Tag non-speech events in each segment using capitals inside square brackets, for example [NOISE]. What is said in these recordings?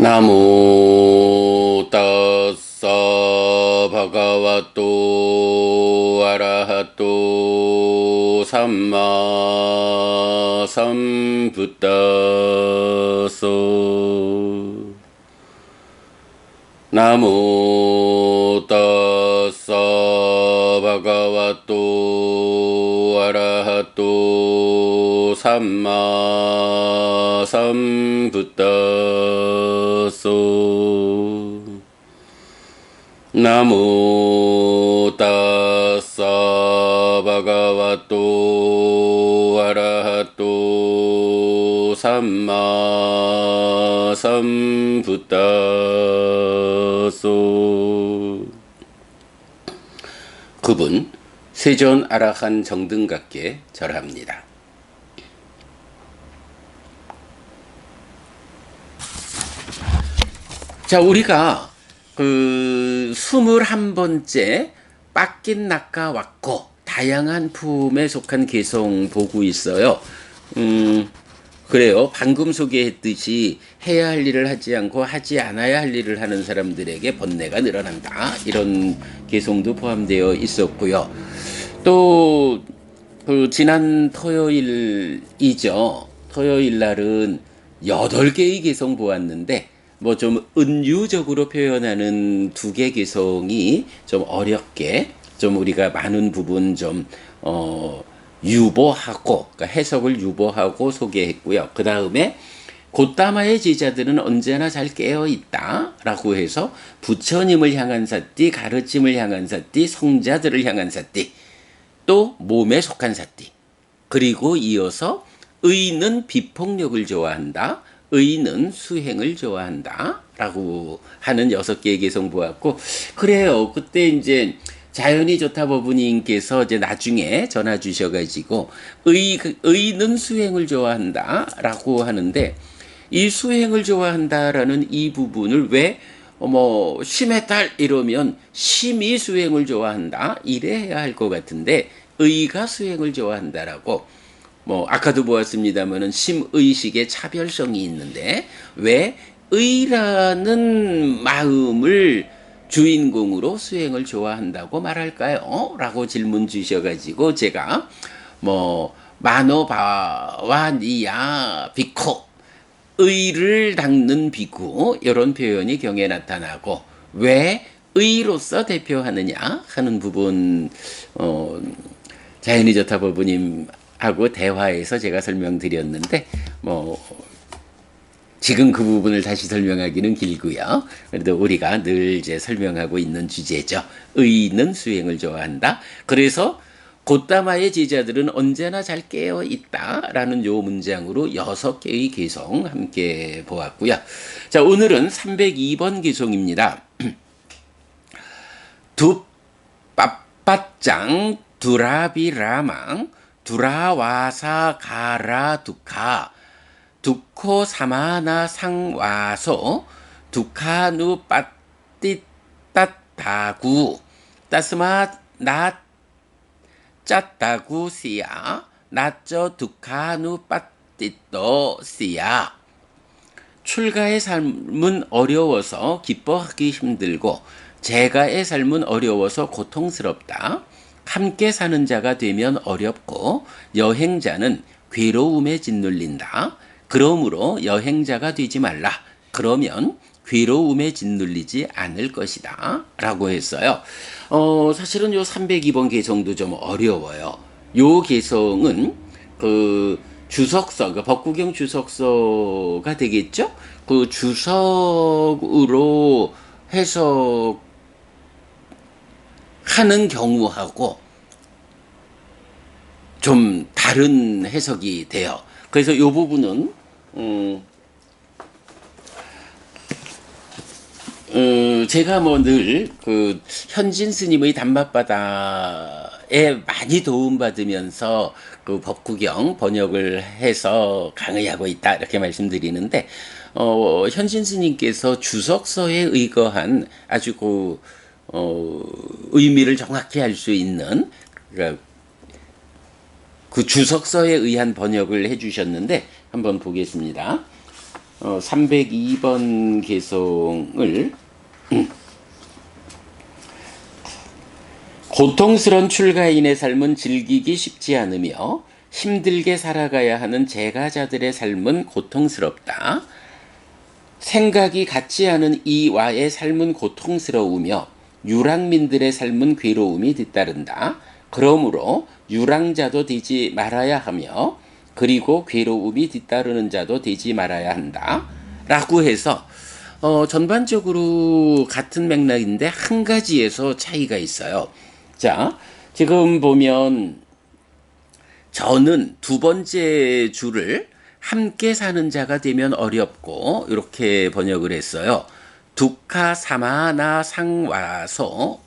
나무 따싸 바가와또 아라하또 삼마 삼부따소 나무 따싸 바가와또 아라하또 삼마 삼부따소 나무 따싸 바가와또 아라하또 삼마 삼부따소 그분 세존 아라한 정등각께 절합니다. 자, 우리가 그 21번째 빡긴 낚아 왔고 다양한 품에 속한 개성 보고 있어요. 음, 그래요. 방금 소개했듯이 해야 할 일을 하지 않고 하지 않아야 할 일을 하는 사람들에게 번뇌가 늘어난다. 이런 개성도 포함되어 있었고요. 또, 그, 지난 토요일이죠. 토요일 날은 8개의 개성 보았는데, 뭐 좀 은유적으로 표현하는 두 개 개성이 좀 어렵게, 좀 우리가 많은 부분 좀, 어, 유보하고 그러니까 해석을 유보하고 소개했고요. 그 다음에 곧다마의 제자들은 언제나 잘 깨어 있다라고 해서 부처님을 향한 사띠, 가르침을 향한 사띠, 성자들을 향한 사띠, 또 몸에 속한 사띠. 그리고 이어서 의는 비폭력을 좋아한다. 의는 수행을 좋아한다. 라고 하는 여섯 개의 개성 보았고, 그래요. 그때 이제 자연이 좋다 법부님께서 이제 나중에 전화 주셔가지고 의 의는 수행을 좋아한다 라고 하는데 이 수행을 좋아한다라는 이 부분을 왜 뭐 심의 딸 이러면 심이 수행을 좋아한다 이래야 할 것 같은데 의가 수행을 좋아한다라고 뭐 아까도 보았습니다만은 심의식의 차별성이 있는데 왜 의라는 마음을 주인공으로 수행을 좋아한다고 말할까요? 라고 질문 주셔가지고 제가 뭐 마노바와 니야 비코 의를 닦는 비구 이런 표현이 경에 나타나고 왜 의로서 대표하느냐 하는 부분 어, 자연이 좋다 부부님 하고 대화에서 제가 설명드렸는데 뭐 지금 그 부분을 다시 설명하기는 길고요. 그래도 우리가 늘 이제 설명하고 있는 주제죠. 의는 수행을 좋아한다. 그래서 곧다마의 제자들은 언제나 잘 깨어 있다라는 요 문장으로 여섯 개의 개성 함께 보았고요. 자, 오늘은 302번 개성입니다. [CLEARS THROAT] 두 빠빠짱 두라비라망 두라와사 가라 두카 두코 사마나 상와소 두카누 빠띠따다구 따스마 나 짰다구 시야 나쩌 두카누 빠띠또 시야 출가의 삶은 어려워서 기뻐하기 힘들고 제가의 삶은 어려워서 고통스럽다. 함께 사는 자가 되면 어렵고 여행자는 괴로움에 짓눌린다. 그러므로 여행자가 되지 말라. 그러면 괴로움에 짓눌리지 않을 것이다. 라고 했어요. 어, 사실은 요 302번 개성도 좀 어려워요. 요 개성은 그 주석서, 그 법구경 주석서가 되겠죠? 그 주석으로 해석 하는 경우하고 좀 다른 해석이 돼요. 그래서 이 부분은 음, 음, 제가 뭐 늘 그 현진 스님의 단맛바다에 많이 도움받으면서 그 법구경 번역을 해서 강의하고 있다 이렇게 말씀드리는데 어, 현진 스님께서 주석서에 의거한 아주 그 어, 의미를 정확히 알 수 있는 그러니까 그 주석서에 의한 번역을 해주셨는데 한번 보겠습니다. 어, 302번 개송을 [CLEARS THROAT] 고통스런 출가인의 삶은 즐기기 쉽지 않으며 힘들게 살아가야 하는 제가자들의 삶은 고통스럽다. 생각이 같지 않은 이와의 삶은 고통스러우며 유랑민들의 삶은 괴로움이 뒤따른다. 그러므로 유랑자도 되지 말아야 하며 그리고 괴로움이 뒤따르는 자도 되지 말아야 한다. 라고 해서 어, 전반적으로 같은 맥락인데 한 가지에서 차이가 있어요. 자, 지금 보면 저는 두 번째 줄을 함께 사는 자가 되면 어렵고 이렇게 번역을 했어요. 두카 사마나 상와서인데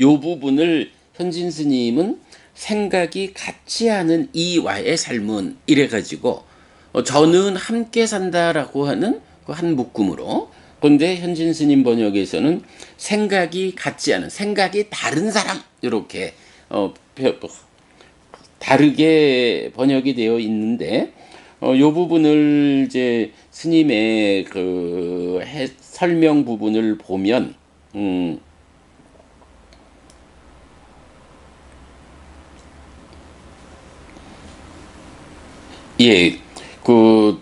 요 부분을 현진 스님은 생각이 같지 않은 이와의 삶은 이래 가지고 어, 저는 함께 산다라고 하는 그 한 묶음으로 그런데 현진 스님 번역에서는 생각이 같지 않은 생각이 다른 사람 이렇게 어, 다르게 번역이 되어 있는데 어, 요 부분을 이제 스님의 그 해, 설명 부분을 보면 음, 예, 그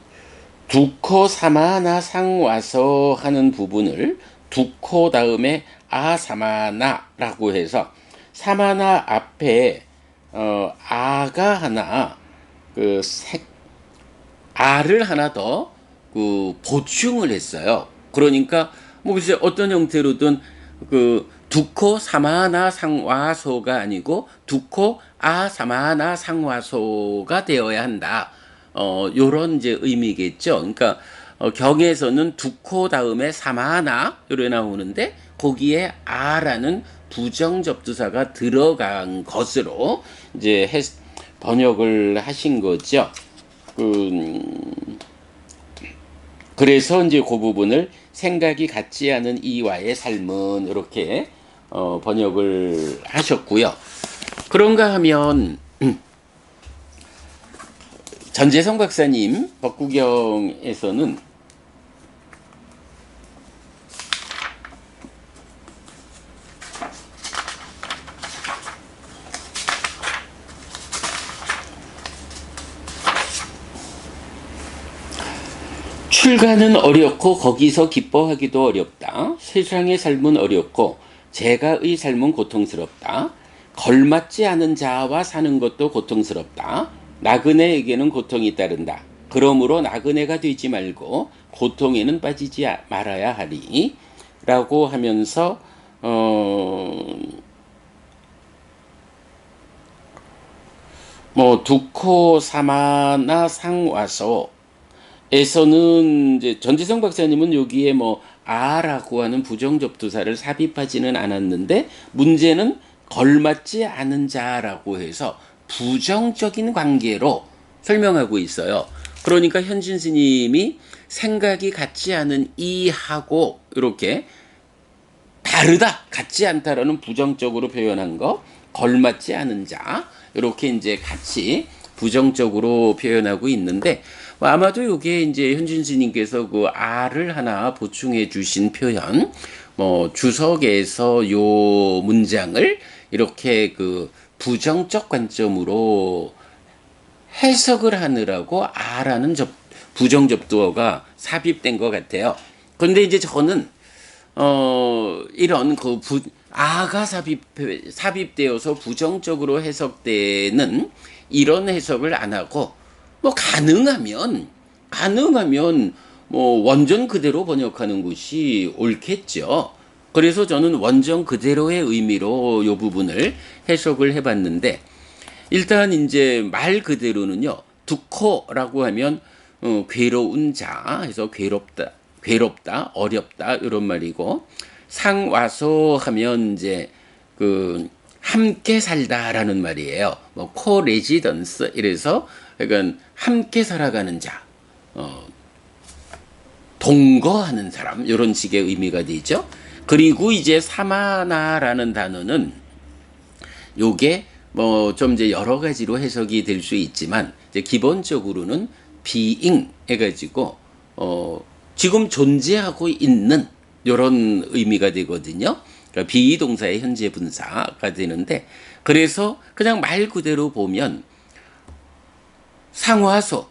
두코 사마나 상 와서 하는 부분을 두코 다음에 아 사마나라고 해서 사마나 앞에 어, 아가 하나 그 색, 아를 하나 더 그 보충을 했어요. 그러니까 뭐 이제 어떤 형태로든 그 두코 사마나 상와소가 아니고 두코 아 사마나 상와소가 되어야 한다. 어 요런 이제 의미겠죠. 그러니까 어, 경에서는 두 코 다음에 사마나 요래 나오는데 거기에 아라는 부정 접두사가 들어간 것으로 이제 해, 번역을 하신 거죠. 그, 그래서 이제 그 부분을 생각이 같지 않은 이와의 삶은 이렇게 어, 번역을 하셨고요. 그런가 하면 전재성 박사님 법구경에서는 출가는 어렵고 거기서 기뻐하기도 어렵다. 세상의 삶은 어렵고 제가의 삶은 고통스럽다. 걸맞지 않은 자와 사는 것도 고통스럽다. 나그네에게는 고통이 따른다. 그러므로 나그네가 되지 말고 고통에는 빠지지 말아야 하리. 라고 하면서, 어, 뭐, 두코 사마나 상와서 에서는 이제 전지성 박사님은 여기에 뭐 아라고 하는 부정접두사를 삽입하지는 않았는데 문제는 걸맞지 않은 자라고 해서 부정적인 관계로 설명하고 있어요. 그러니까 현진 스님이 생각이 같지 않은 이하고 이렇게 다르다, 같지 않다라는 부정적으로 표현한 거, 걸맞지 않은 자, 이렇게 이제 같이 부정적으로 표현하고 있는데 뭐 아마도 이게 이제 현진 스님께서 그 아를 하나 보충해 주신 표현, 뭐 주석에서 요 문장을 이렇게 그 부정적 관점으로 해석을 하느라고 아라는 접, 부정 접두어가 삽입된 것 같아요. 그런데 이제 저는 어 이런 그 부, 아가 삽입 삽입되어서 부정적으로 해석되는 이런 해석을 안 하고 뭐 가능하면 가능하면 뭐 원전 그대로 번역하는 것이 옳겠죠. 그래서 저는 원전 그대로의 의미로 이 부분을 해석을 해봤는데 일단 이제 말 그대로는요 두코라고 하면 어, 괴로운 자 해서 괴롭다 괴롭다 어렵다 이런 말이고 상와서 하면 이제 그 함께 살다라는 말이에요. 뭐 코레지던스 이래서 그러니까 함께 살아가는 자, 어, 동거하는 사람 이런 식의 의미가 되죠. 그리고 이제 사마나라는 단어는 요게 뭐 좀 이제 여러 가지로 해석이 될 수 있지만 이제 기본적으로는 비잉 해가지고 어, 지금 존재하고 있는 이런 의미가 되거든요. 그러니까 비동사의 현재 분사가 되는데 그래서 그냥 말 그대로 보면 상화소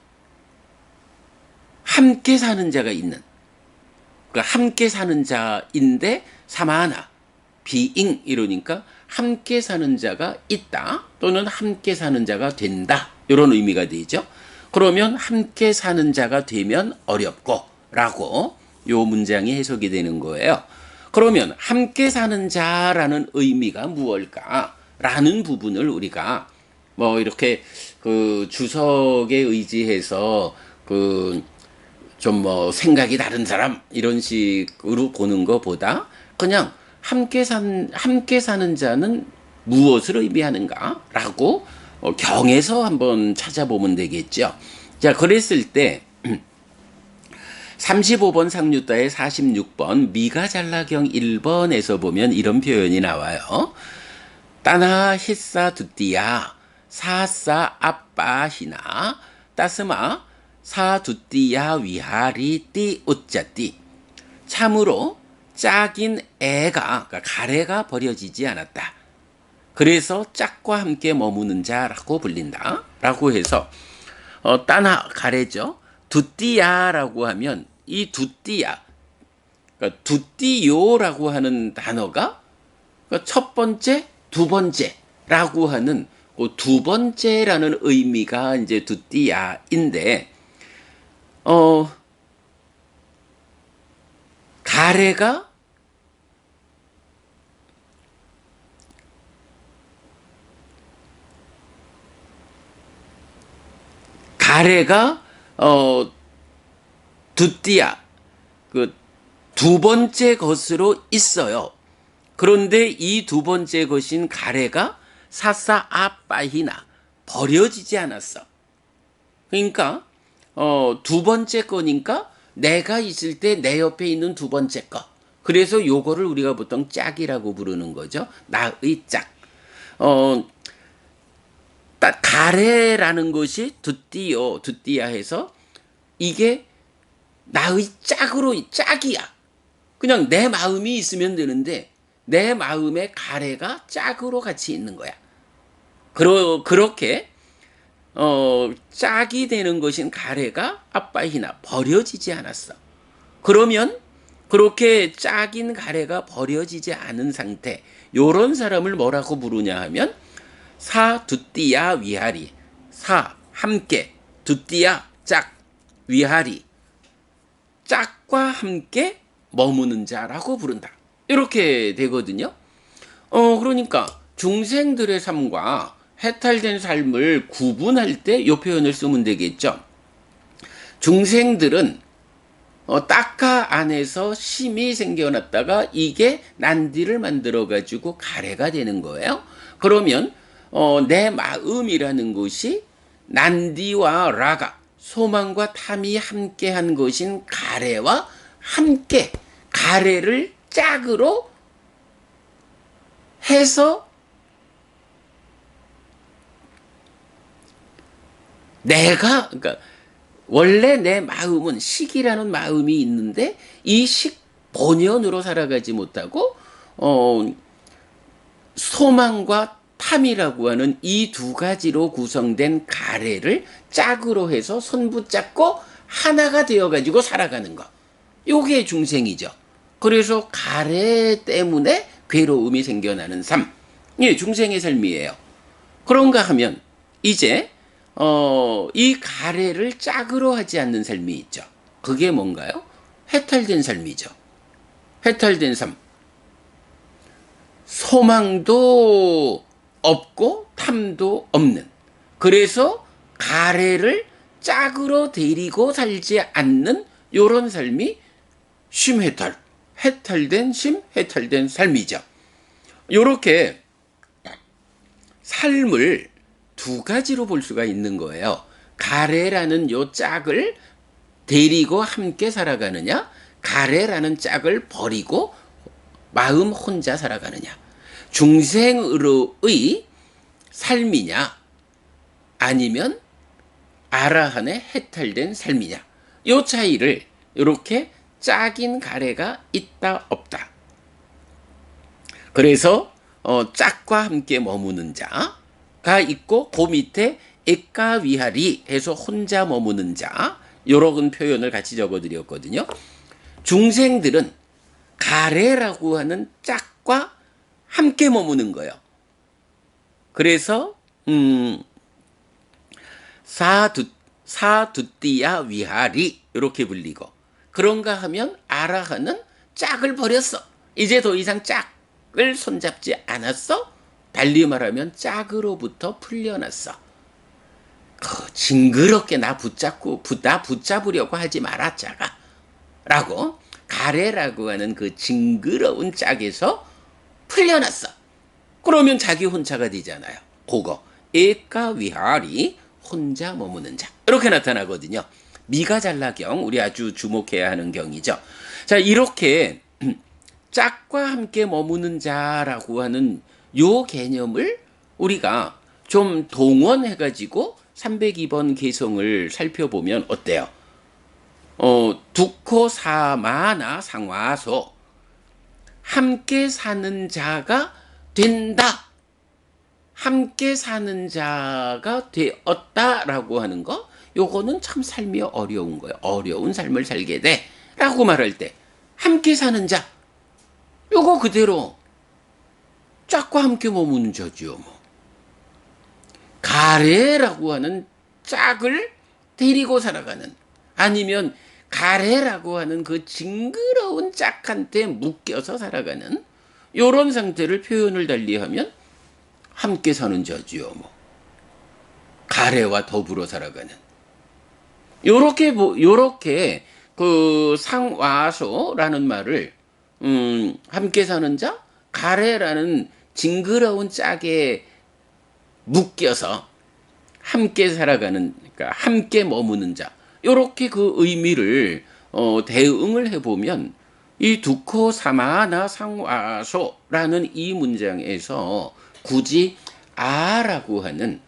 함께 사는 자가 있는 그러니까 함께 사는 자인데 사마나 비잉 이러니까 함께 사는 자가 있다 또는 함께 사는 자가 된다 이런 의미가 되죠. 그러면 함께 사는 자가 되면 어렵고라고 요 문장이 해석이 되는 거예요. 그러면 함께 사는 자라는 의미가 무엇일까라는 부분을 우리가 뭐 이렇게 그 주석에 의지해서 그 좀 뭐 생각이 다른 사람 이런 식으로 보는 것보다 그냥 함께 산 함께 사는 자는 무엇을 의미하는가라고 어, 경에서 한번 찾아보면 되겠죠. 자, 그랬을 때 35번 상류다의 46번 미가잘라경 1번에서 보면 이런 표현이 나와요. 따나 히사 두띠야 사사 아빠 히나 따스마 사두띠야 위하리 띠 우짜띠 참으로 짝인 애가 그러니까 가래가 버려지지 않았다. 그래서 짝과 함께 머무는 자라고 불린다 라고 해서 어, 따나 가래죠. 두띠야라고 하면 이 두띠야, 그러니까 두띠요라고 하는 단어가 그러니까 첫 번째, 두 번째라고 하는 그 두 번째라는 의미가 이제 두띠야인데, 어, 가래가 가래가 어 두띠야 그 두 번째 것으로 있어요. 그런데 이 두 번째 것인 가래가 사사 아빠히나 버려지지 않았어. 그러니까 어 두 번째 거니까 내가 있을 때 내 옆에 있는 두 번째 거. 그래서 요거를 우리가 보통 짝이라고 부르는 거죠. 나의 짝. 어 딱 가래라는 것이 두띠요, 두띠야 해서 이게 나의 짝으로 짝이야. 그냥 내 마음이 있으면 되는데 내 마음에 가래가 짝으로 같이 있는 거야. 그러, 그렇게 어, 짝이 되는 것인 가래가 아빠이나 버려지지 않았어. 그러면 그렇게 짝인 가래가 버려지지 않은 상태, 요런 사람을 뭐라고 부르냐 하면 사 두띠야 위하리 사 함께 두띠야 짝 위하리 짝과 함께 머무는 자라고 부른다. 이렇게 되거든요. 어 그러니까 중생들의 삶과 해탈된 삶을 구분할 때 이 표현을 쓰면 되겠죠. 중생들은 어, 딱가 안에서 심이 생겨났다가 이게 난디를 만들어 가지고 가래가 되는 거예요. 그러면 어, 내 마음이라는 것이 난디와 라가 소망과 탐이 함께한 것인 가래와 함께 가래를 짝으로 해서 내가 그러니까 원래 내 마음은 식이라는 마음이 있는데 이 식 본연으로 살아가지 못하고 어 소망과 탐이라고 하는 이 두 가지로 구성된 가래를 짝으로 해서 손 붙잡고 하나가 되어 가지고 살아가는 거. 요게 중생이죠. 그래서 가래 때문에 괴로움이 생겨나는 삶. 예, 중생의 삶이에요. 그런가 하면 이제 어, 이 가래를 짝으로 하지 않는 삶이 있죠. 그게 뭔가요? 해탈된 삶이죠. 해탈된 삶. 소망도 없고 탐도 없는. 그래서 가래를 짝으로 데리고 살지 않는 요런 삶이 심해탈, 해탈된 심, 해탈된 삶이죠. 요렇게 삶을 두 가지로 볼 수가 있는 거예요. 가래라는 요 짝을 데리고 함께 살아가느냐, 가래라는 짝을 버리고 마음 혼자 살아가느냐. 중생으로의 삶이냐, 아니면 아라한의 해탈된 삶이냐. 요 차이를 이렇게 짝인 가래가 있다 없다. 그래서 어, 짝과 함께 머무는 자 가 있고 그 밑에 액가 위하리 해서 혼자 머무는 자 요런 표현을 같이 적어드렸거든요. 중생들은 가래라고 하는 짝과 함께 머무는 거예요. 그래서 음 사두 사두띠야 위하리 이렇게 불리고 그런가 하면 아라하는 짝을 버렸어. 이제 더 이상 짝을 손잡지 않았어. 달리 말하면 짝으로부터 풀려났어. 그 징그럽게 나 붙잡고 부- 나 붙잡으려고 하지 마라 짝아. 라고 가래라고 하는 그 징그러운 짝에서 풀려났어. 그러면 자기 혼자가 되잖아요. 그거 애가 위하리 혼자 머무는 자 이렇게 나타나거든요. 미가 잘나경 우리 아주 주목해야 하는 경이죠. 자 이렇게 [CLEARS THROAT] 짝과 함께 머무는 자라고 하는 요 개념을 우리가 좀 동원해가지고 302번 개성을 살펴보면 어때요? 어, 두코 사마나 상화소 함께 사는 자가 된다. 함께 사는 자가 되었다라고 하는 거 요거는 참 삶이 어려운 거예요. 어려운 삶을 살게 돼 라고 말할 때 함께 사는 자 요거 그대로 짝과 함께 머무는 자지요. 뭐. 가래라고 하는 짝을 데리고 살아가는 아니면 가래라고 하는 그 징그러운 짝한테 묶여서 살아가는 요런 상태를 표현을 달리하면 함께 사는 자지요. 뭐. 가래와 더불어 살아가는 요렇게 보- 요렇게 그 상와소라는 말을 음, 함께 사는 자 가래라는 징그러운 짝에 묶여서 함께 살아가는 그러니까 함께 머무는 자. 요렇게 그 의미를 어, 대응을 해보면 이 두코 사마나 상와소라는 이 문장에서 굳이 아라고 하는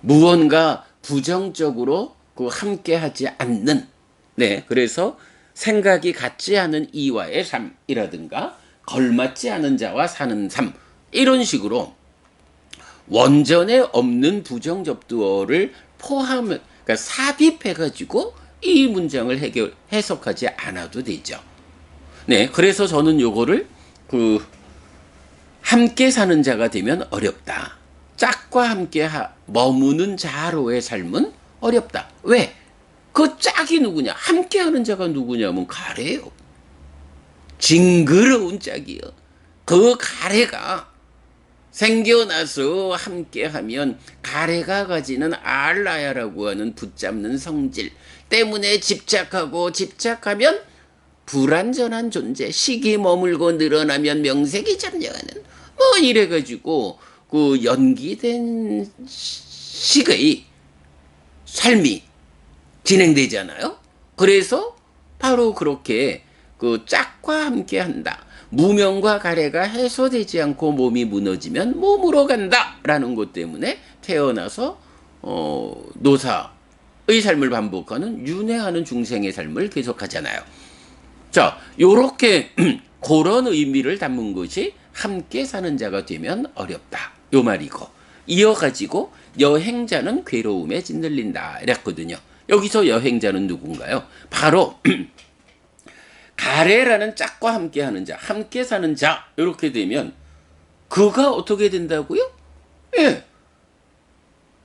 무언가 부정적으로 그 함께하지 않는 네 그래서 생각이 같지 않은 이와의 삶이라든가 걸맞지 않은 자와 사는 삶 이런 식으로 원전에 없는 부정 접두어를 포함 그러니까 삽입해 가지고 이 문장을 해결 해석하지 않아도 되죠. 네 그래서 저는 요거를 그 함께 사는 자가 되면 어렵다. 짝과 함께 하, 머무는 자로의 삶은 어렵다. 왜? 그 짝이 누구냐? 함께 하는 자가 누구냐면 가래요. 징그러운 짝이요. 그 가래가 생겨나서 함께 하면 가래가 가지는 알라야라고 하는 붙잡는 성질 때문에 집착하고 집착하면 불완전한 존재, 식이 머물고 늘어나면 명색이 잠정하는 뭐 이래가지고 그 연기된 식의 삶이 진행되잖아요. 그래서 바로 그렇게 그 짝과 함께 한다. 무명과 가래가 해소되지 않고 몸이 무너지면 몸으로 간다 라는 것 때문에 태어나서 어, 노사의 삶을 반복하는 윤회하는 중생의 삶을 계속하잖아요. 자, 요렇게 [CLEARS THROAT] 그런 의미를 담은 것이 함께 사는 자가 되면 어렵다. 요 말이고 이어가지고 여행자는 괴로움에 짓눌린다 이랬거든요. 여기서 여행자는 누군가요? 바로 [CLEARS THROAT] 가래라는 짝과 함께 하는 자, 함께 사는 자 이렇게 되면 그가 어떻게 된다고요? 예.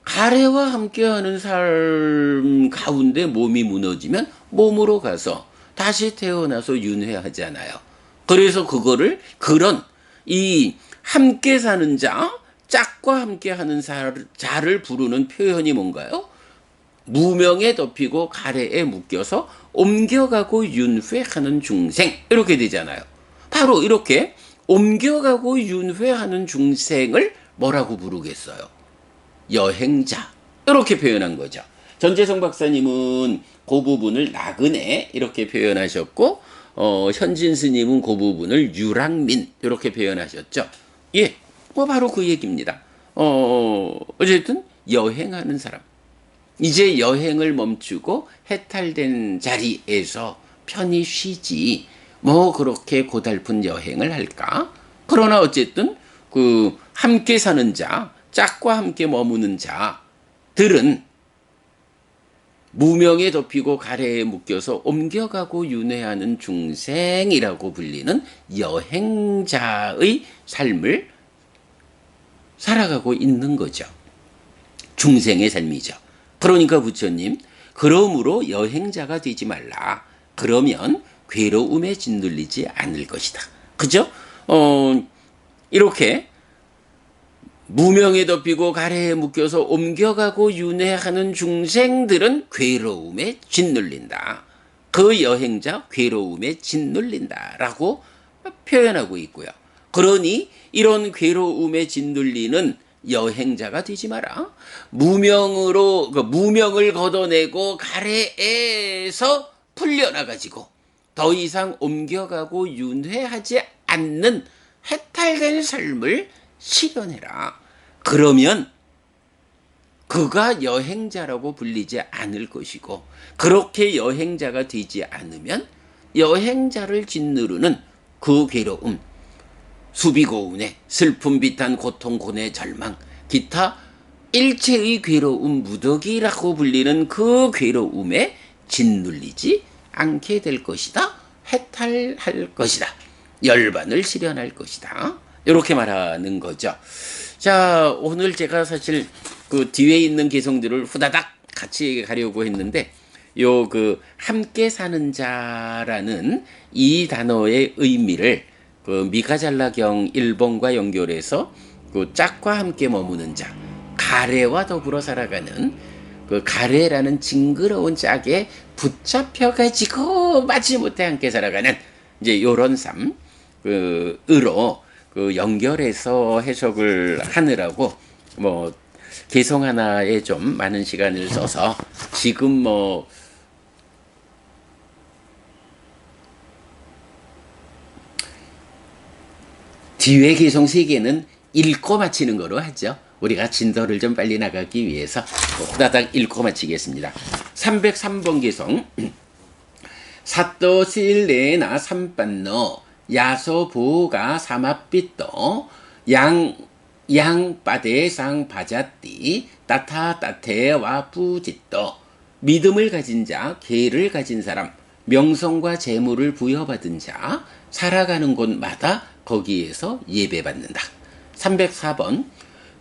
가래와 함께 하는 삶 가운데 몸이 무너지면 몸으로 가서 다시 태어나서 윤회하잖아요. 그래서 그거를 그런 이 함께 사는 자, 짝과 함께 하는 자를 부르는 표현이 뭔가요? 무명에 덮이고 가래에 묶여서 옮겨가고 윤회하는 중생 이렇게 되잖아요. 바로 이렇게 옮겨가고 윤회하는 중생을 뭐라고 부르겠어요? 여행자 이렇게 표현한 거죠. 전재성 박사님은 그 부분을 나그네 이렇게 표현하셨고 어, 현진 스님은 그 부분을 유랑민 이렇게 표현하셨죠. 예, 뭐 바로 그 얘기입니다. 어, 어쨌든 여행하는 사람. 이제 여행을 멈추고 해탈된 자리에서 편히 쉬지 뭐 그렇게 고달픈 여행을 할까? 그러나 어쨌든 그 함께 사는 자, 짝과 함께 머무는 자들은 무명에 덮이고 가래에 묶여서 옮겨가고 윤회하는 중생이라고 불리는 여행자의 삶을 살아가고 있는 거죠. 중생의 삶이죠. 그러니까 부처님, 그러므로 여행자가 되지 말라. 그러면 괴로움에 짓눌리지 않을 것이다. 그죠? 어, 이렇게 무명에 덮이고 가래에 묶여서 옮겨가고 윤회하는 중생들은 괴로움에 짓눌린다. 그 여행자 괴로움에 짓눌린다라고 표현하고 있고요. 그러니 이런 괴로움에 짓눌리는 여행자가 되지 마라. 무명으로 그 무명을 걷어내고 가래에서 풀려나가지고 더 이상 옮겨가고 윤회하지 않는 해탈된 삶을 실현해라. 그러면 그가 여행자라고 불리지 않을 것이고 그렇게 여행자가 되지 않으면 여행자를 짓누르는 그 괴로움, 수비고운의 슬픔 비탄 고통 고뇌 절망 기타 일체의 괴로움 무더기라고 불리는 그 괴로움에 짓눌리지 않게 될 것이다. 해탈할 것이다. 열반을 실현할 것이다. 이렇게 말하는 거죠. 자, 오늘 제가 사실 그 뒤에 있는 개성들을 후다닥 같이 가려고 했는데 요 그 함께 사는 자라는 이 단어의 의미를 그 미가잘라경 일본과 연결해서 그 짝과 함께 머무는 자, 가래와 더불어 살아가는 그 가래라는 징그러운 짝에 붙잡혀 가지고 마지못해 함께 살아가는 이제 요런 삶, 그 으로 그 연결해서 해석을 하느라고 뭐 개성 하나에 좀 많은 시간을 써서 지금 뭐 뒤에 개성 세 개는 읽고 마치는 거로 하죠. 우리가 진도를 좀 빨리 나가기 위해서 후다닥 읽고 마치겠습니다. 303번 개성 [CLEARS THROAT] 사또 실레나 삼반노 야소 부가 사마삐또 양 양바대상 바자띠 따타 따테와 부짓도 믿음을 가진 자, 계를 가진 사람, 명성과 재물을 부여받은 자, 살아가는 곳마다 거기에서 예배받는다. 304번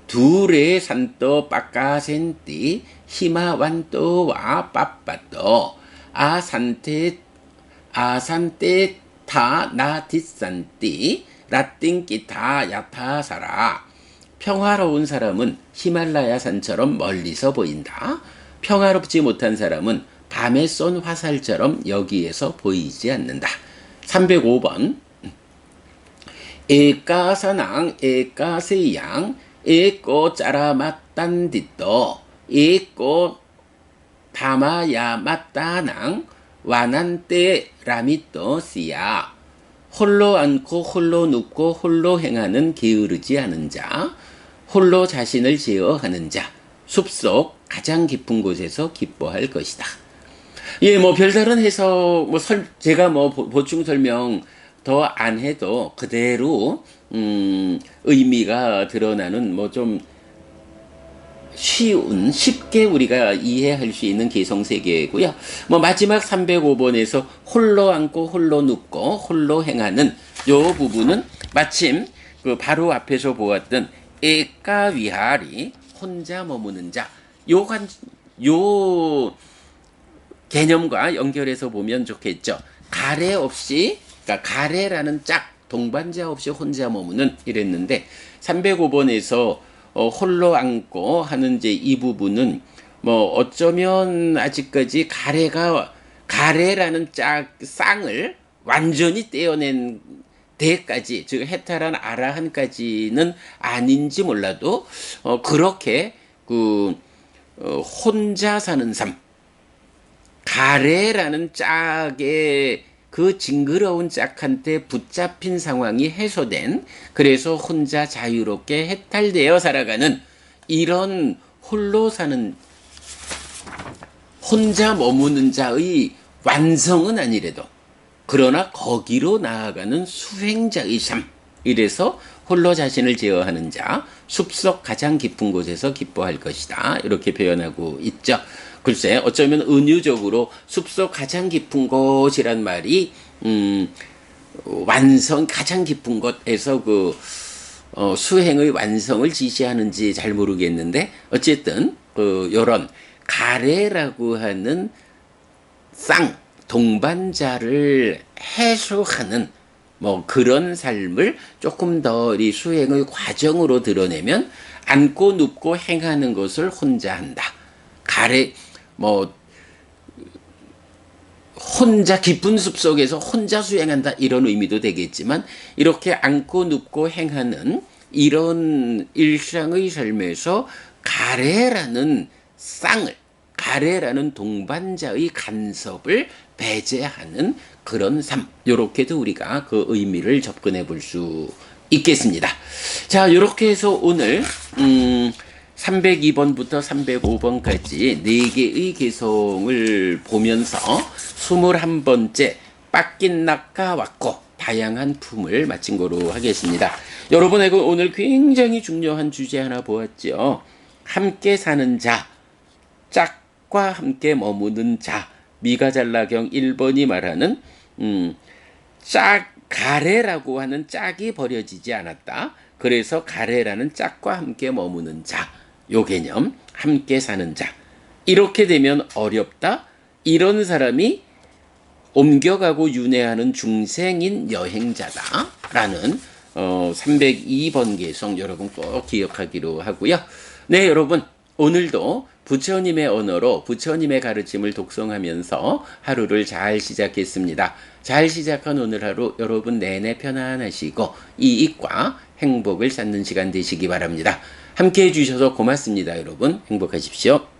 둘의 산또 빠까센띠 히마완또와 빠빠또 아산테 아산테 타나 뒷산띠 라띵기타 야타사라 평화로운 사람은 히말라야 산처럼 멀리서 보인다. 평화롭지 못한 사람은 밤에 쏜 화살처럼 여기에서 보이지 않는다. 305번 에까사낭 에까세양 에꼬 짜라맛단디또 에꼬 다마야 맞다낭 와난때 라미또 씨야 홀로 앉고 홀로 눕고 홀로 행하는 게으르지 않은 자 홀로 자신을 제어하는 자 숲속 가장 깊은 곳에서 기뻐할 것이다. 예, 뭐 별다른 해석 뭐 설, 제가 뭐 보충 설명 더 안 해도 그대로 음, 의미가 드러나는 뭐 좀 쉬운 쉽게 우리가 이해할 수 있는 개성 세계고요. 뭐 마지막 305번에서 홀로 앉고 홀로 눕고 홀로 행하는 요 부분은 마침 그 바로 앞에서 보았던 에까 위하리 혼자 머무는 자 요관 요 개념과 연결해서 보면 좋겠죠. 가래 없이 그러니까 가래라는 짝 동반자 없이 혼자 머무는 이랬는데 305번에서 어, 홀로 앉고 하는 이제 이 부분은 뭐 어쩌면 아직까지 가래가 가래라는 짝 쌍을 완전히 떼어낸 대까지 즉 해탈한 아라한까지는 아닌지 몰라도 어, 그렇게 그 어, 혼자 사는 삶 가래라는 짝의 그 징그러운 짝한테 붙잡힌 상황이 해소된 그래서 혼자 자유롭게 해탈되어 살아가는 이런 홀로 사는 혼자 머무는 자의 완성은 아니래도 그러나 거기로 나아가는 수행자의 삶. 이래서 홀로 자신을 제어하는 자, 숲속 가장 깊은 곳에서 기뻐할 것이다. 이렇게 표현하고 있죠. 글쎄, 어쩌면 은유적으로 숲속 가장 깊은 곳이란 말이, 음, 완성, 가장 깊은 곳에서 그, 어, 수행의 완성을 지시하는지 잘 모르겠는데, 어쨌든, 그, 요런, 가래라고 하는 쌍, 동반자를 해소하는 뭐 그런 삶을 조금 더 이 수행의 과정으로 드러내면 앉고 눕고 행하는 것을 혼자 한다. 가래 뭐 혼자 깊은 숲 속에서 혼자 수행한다 이런 의미도 되겠지만 이렇게 앉고 눕고 행하는 이런 일상의 삶에서 가래라는 쌍을 가래라는 동반자의 간섭을 배제하는 그런 삶. 요렇게도 우리가 그 의미를 접근해 볼 수 있겠습니다. 자, 요렇게 해서 오늘 음 302번부터 305번까지 네 개의 개성을 보면서 21번째 빡긴 낙가 왔고 다양한 품을 마친 거로 하겠습니다. 여러분에게 오늘 굉장히 중요한 주제 하나 보았죠. 함께 사는 자, 짝과 함께 머무는 자. 미가잘라경 1번이 말하는 음, 짝 가래라고 하는 짝이 버려지지 않았다. 그래서 가래라는 짝과 함께 머무는 자. 요 개념 함께 사는 자. 이렇게 되면 어렵다. 이런 사람이 옮겨가고 윤회하는 중생인 여행자다라는 어, 302번 개성 여러분 꼭 기억하기로 하고요. 네, 여러분 오늘도 부처님의 언어로 부처님의 가르침을 독송하면서 하루를 잘 시작했습니다. 잘 시작한 오늘 하루 여러분 내내 편안하시고 이익과 행복을 쌓는 시간 되시기 바랍니다. 함께 해주셔서 고맙습니다, 여러분. 행복하십시오.